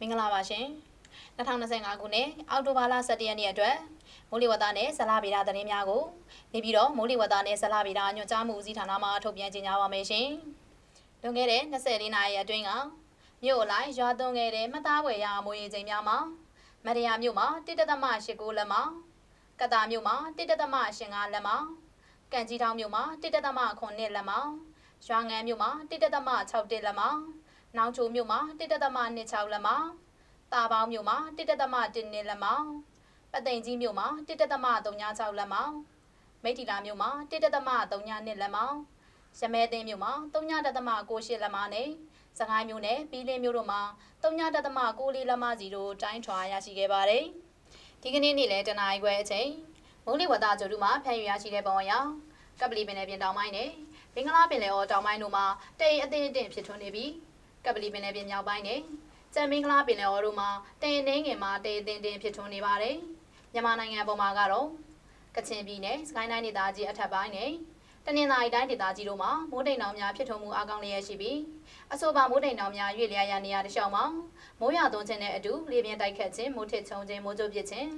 မင်္ဂလာပါရှင်2025ခုနှစ်အောက်တိုဘာလ17ရက်နေ့အတွက်မိုးလေဝသနဲ့ဇလဗေဒသတင်းများကိုနေပြီးတော့မိုးလေဝသနဲ့ဇလဗေဒညွှန်ကြားမှုဦးစီးဌာနမှထုတ်ပြန်ကြေညာပါမယ်ရှင်လွန်ခဲ့တဲ့24နာရီအတွင်းကမြို့အလိုက်ရွာသွန်းခဲ့တဲ့မသားဝယ်ရမိုးရေချိန်များမှာမရယာမြို့မှာ1.89လက်မှာကတာမြို့မှာ1.85လက်မှာကံကြီးထောင်းမြို့မှာ1.9လက်မှာရွာငန်းမြို့မှာ1.6လက်မှာ နောင်ချိုမြို့မှာ1.26လက်မှာတာပေါင်းမြို့မှာ1.1လက်မှာပသိမ်ကြီးမြို့မှာ1.36လက်မှာမိထီလာမြို့မှာ1.32လက်မှာရမဲသိန်းမြို့မှာ3.98လက်မှာနဲ့စကိုင်းမြို့နယ်ပြီးလင်းမြို့တို့မှာ3.94လက်မှာစီတို့တိုင်းထွာရရှိခဲ့ပါတယ်ဒီကနေ့နေ့လည်းတနင်္လာရီခွဲအချိန်မိုးလေဝသကြိုတူမှာဖျက်ယူရရှိတဲ့ပုံအရကပလီပင်နယ်ပြင်တောင်ပိုင်းနဲ့ဘင်္ဂလားပင်လယ်အော်တောင်ပိုင်းတို့မှာတိမ်အသင်းအသင့်ဖြစ်ထွန်းနေပြီး ကပလီပင်နယ်ပြင်မြောက်ပိုင်းနဲ့ကြံမင်္ဂလာပင်လယ်အော်တို့မှာတိမ်အနှင်းငယ်မှာတိမ်အသင်းတင်ဖြစ်ထွန်းနေပါတယ်မြန်မာနိုင်ငံပေါ်မှာကတော့ကချင်ပြည်နယ်စကိုင်းတိုင်းဒေသကြီးအထက်ပိုင်းနဲ့ တနင်္သာရီတိုင်းဒေသကြီးတို့မှာမိုးတိမ်တောင်များဖြစ်ထွန်းမှုအကောင်းလျက်ရှိပြီးအဆိုပါမိုးတိမ်တောင်များရွေ့လျားရနေရတဲ့ရှောင်းမှာမိုးရွာသွန်းခြင်းနဲ့အတူလေပြင်းတိုက်ခတ်ခြင်းမိုးထစ်ချုံခြင်းမိုးကြိုးပစ်ခြင်း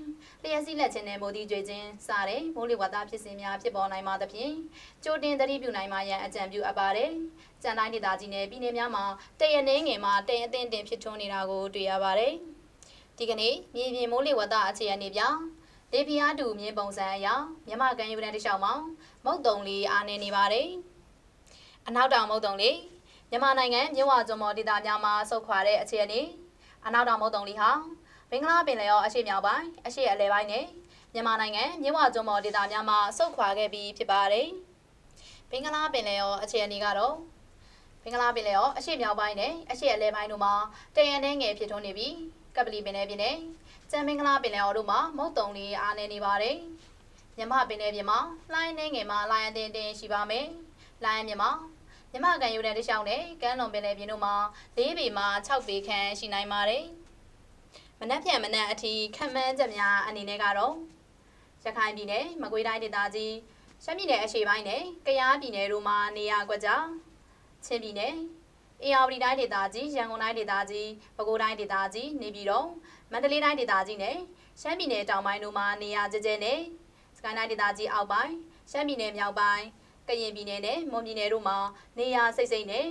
လျှက်စီးလက်ခြင်းနဲ့မိုးသီးကျွေခြင်းစတဲ့မိုးလေဝသဖြစ်စဉ်များဖြစ်ပေါ်နိုင်မှာသဖြင့်ကြိုတင်သတိပြုနိုင်မှာရန်အကြံပြုအပ်ပါတယ်။ကြံတိုင်းဒေသကြီးနဲ့ပြည်နယ်များမှာတရနေငယ်မှာတရအသင့်တင်ဖြစ်ထွန်းနေတာကိုတွေ့ရပါတယ်။ဒီကနေ့မြေပြင်မိုးလေဝသအခြေအနေပြ လေပြားတူမြင်းပုံစံအရမြမကန်ယူတဲ့တခြားမှာမုတ်တုံလေးအားနေနေပါတယ်။အနောက်တောင်မုတ်တုံလေးမြန်မာနိုင်ငံမြဝကျွန်းမော်ဒေသများမှာဆုတ်ခွာတဲ့အခြေအနေအနောက်တောင်မုတ်တုံလေးဟာဘင်္ဂလားပင်လယ်ရောအရှေ့မြောက်ပိုင်းအရှေ့အလယ်ပိုင်းနဲ့မြန်မာနိုင်ငံမြဝကျွန်းမော်ဒေသများမှာဆုတ်ခွာခဲ့ပြီးဖြစ်ပါတယ်။ဘင်္ဂလားပင်လယ်ရောအခြေအနေကတော့ဘင်္ဂလားပင်လယ်ရောအရှေ့မြောက်ပိုင်းနဲ့အရှေ့အလယ်ပိုင်းတို့မှာတရန်နှဲငယ်ဖြစ်ထွန်းနေပြီး ကပလီပင်လယ်ပြင်နဲ့ကျန်မင်္ဂလာပင်လယ်အော်တို့မှာမုတ်တုံလေးအားနေနေပါတယ်။မြမပင်လယ်ပြင်မှာလှိုင်းနှဲငယ်မှာလှိုင်းအတင်းတင်းရှိပါမယ်။လှိုင်းမြမမြမကန်ယူတဲ့တခြားနဲ့ကမ်းလွန်ပင်လယ်ပြင်တို့မှာ၄ပေမှ6ပေခန့်ရှိနိုင်ပါတယ်။မနက်ဖြန်မနက်အထိခံမှန်းချက်များအနေနဲ့ကတော့ရခိုင်ပြည်နယ်မကွေးတိုင်းဒေသကြီးရှမ်းပြည်နယ်အရှေ့ပိုင်းနဲ့ကယားပြည်နယ်တို့မှာနေရာကွက်ကြားချင်းပြည်နယ် အေရဝတီတိုင်းဒေသကြီးရန်ကုန်တိုင်းဒေသကြီးပဲခူးတိုင်းဒေသကြီးနေပြည်တော်မန္တလေးတိုင်းဒေသကြီးနဲ့ရှမ်းပြည်နယ်တောင်ပိုင်းတို့မှာနေရာကျကျနဲ့စကိုင်းတိုင်းဒေသကြီးအောက်ပိုင်းရှမ်းပြည်နယ်မြောက်ပိုင်းကရင်ပြည်နယ်နဲ့မွန်ပြည်နယ်တို့မှာနေရာစိတ်စိတ်နဲ့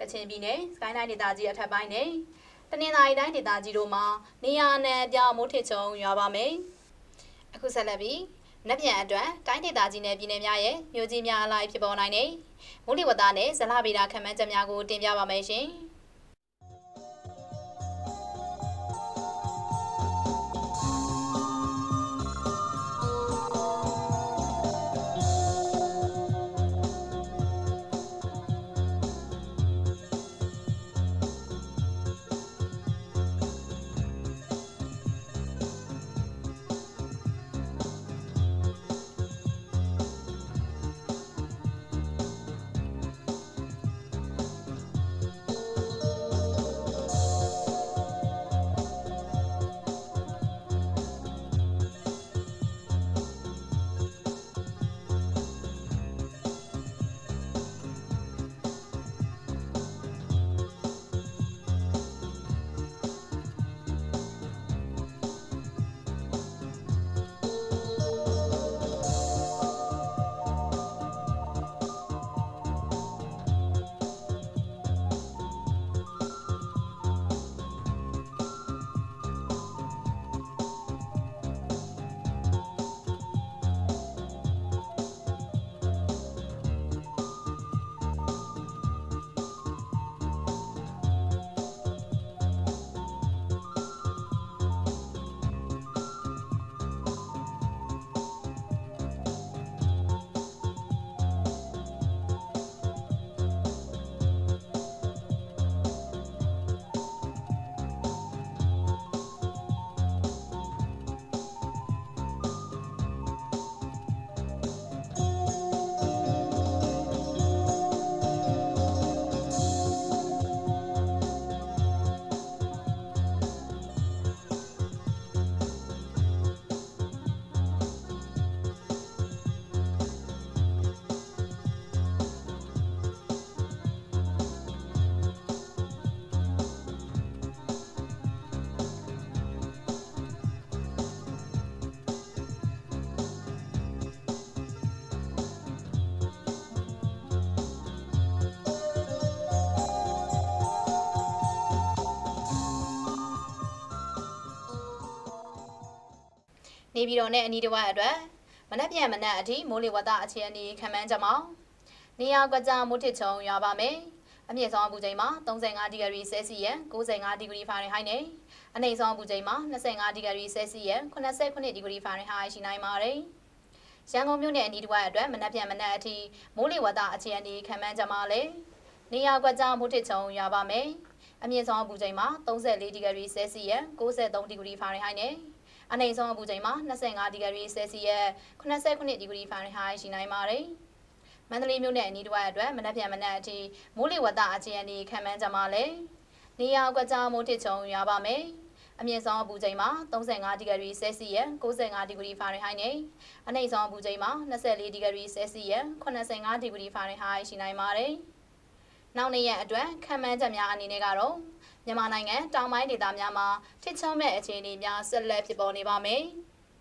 ကချင်ပြည်နယ်စကိုင်းတိုင်းဒေသကြီးအထက်ပိုင်းနဲ့တနင်္သာရီတိုင်းဒေသကြီးတို့မှာနေရာအနှံ့အပြားမိုးထစ်ချုံရွာပါမယ်။အခုဆက်လက်ပြီး နက်ပြန်အတွက်တိုင်းဒေသကြီးနယ်ပြည်နယ်များရဲ့မြို့ကြီးများအလိုက်ဖြစ်ပေါ်နိုင်တဲ့မိုးလေဝသနဲ့ဇလဗေဒခန့်မှန်းချက်များကိုတင်ပြပါမယ်ရှင်။ နေပြည်တော်နဲ့အနီးတစ်ဝိုက်အတွက်မနက်ပြန်မနက်အထိမိုးလေဝသအခြေအနေခံမှန်းချက်မှာနေရာကွက်ကြားမိုးထစ်ချုံရွာပါမယ်။အမြင့်ဆုံးအပူချိန်မှာ35ဒီဂရီဆဲလ်စီယပ်95ဒီဂရီဖာရင်ဟိုက်နဲ့အနိမ့်ဆုံးအပူချိန်မှာ25ဒီဂရီဆဲလ်စီယပ်89ဒီဂရီဖာရင်ဟိုက်ရှိနိုင်ပါတယ်။ရန်ကုန်မြို့နယ်အနီးတစ်ဝိုက်အတွက်မနက်ပြန်မနက်အထိမိုးလေဝသအခြေအနေခံမှန်းချက်မှာလည်းနေရာကွက်ကြားမိုးထစ်ချုံရွာပါမယ်။အမြင့်ဆုံးအပူချိန်မှာ34ဒီဂရီဆဲလ်စီယပ်93ဒီဂရီဖာရင်ဟိုက်နဲ့ အနိမ့်ဆုံးအပူချိန်မှာ25ဒီဂရီဆဲလ်စီယပ်89ဒီဂရီဖာရင်ဟိုက်ရှိနိုင်ပါတယ်။မန္တလေးမြို့နယ်အနီးတစ်ဝိုက်အတွက်မနက်ဖြန်မနက်အထိမိုးလေဝသအခြေအနေခံမှန်းကြမှာလဲ။နေရာကွက်ကြားမိုးထစ်ချုံရွာပါမယ်။အမြင့်ဆုံးအပူချိန်မှာ35ဒီဂရီဆဲလ်စီယပ်95ဒီဂရီဖာရင်ဟိုက်နဲ့အနိမ့်ဆုံးအပူချိန်မှာ24ဒီဂရီဆဲလ်စီယပ်85ဒီဂရီဖာရင်ဟိုက်ရှိနိုင်ပါတယ်။နောက်နေ့ရက်အတွက်ခံမှန်းချက်များအနေနဲ့ကတော့ မြန်မာနိုင်ငံတောင်ပိုင်းဒေသများမှာထစ်ချုံမဲ့အခြေအနေများဆက်လက်ဖြစ်ပေါ်နေပါမယ်။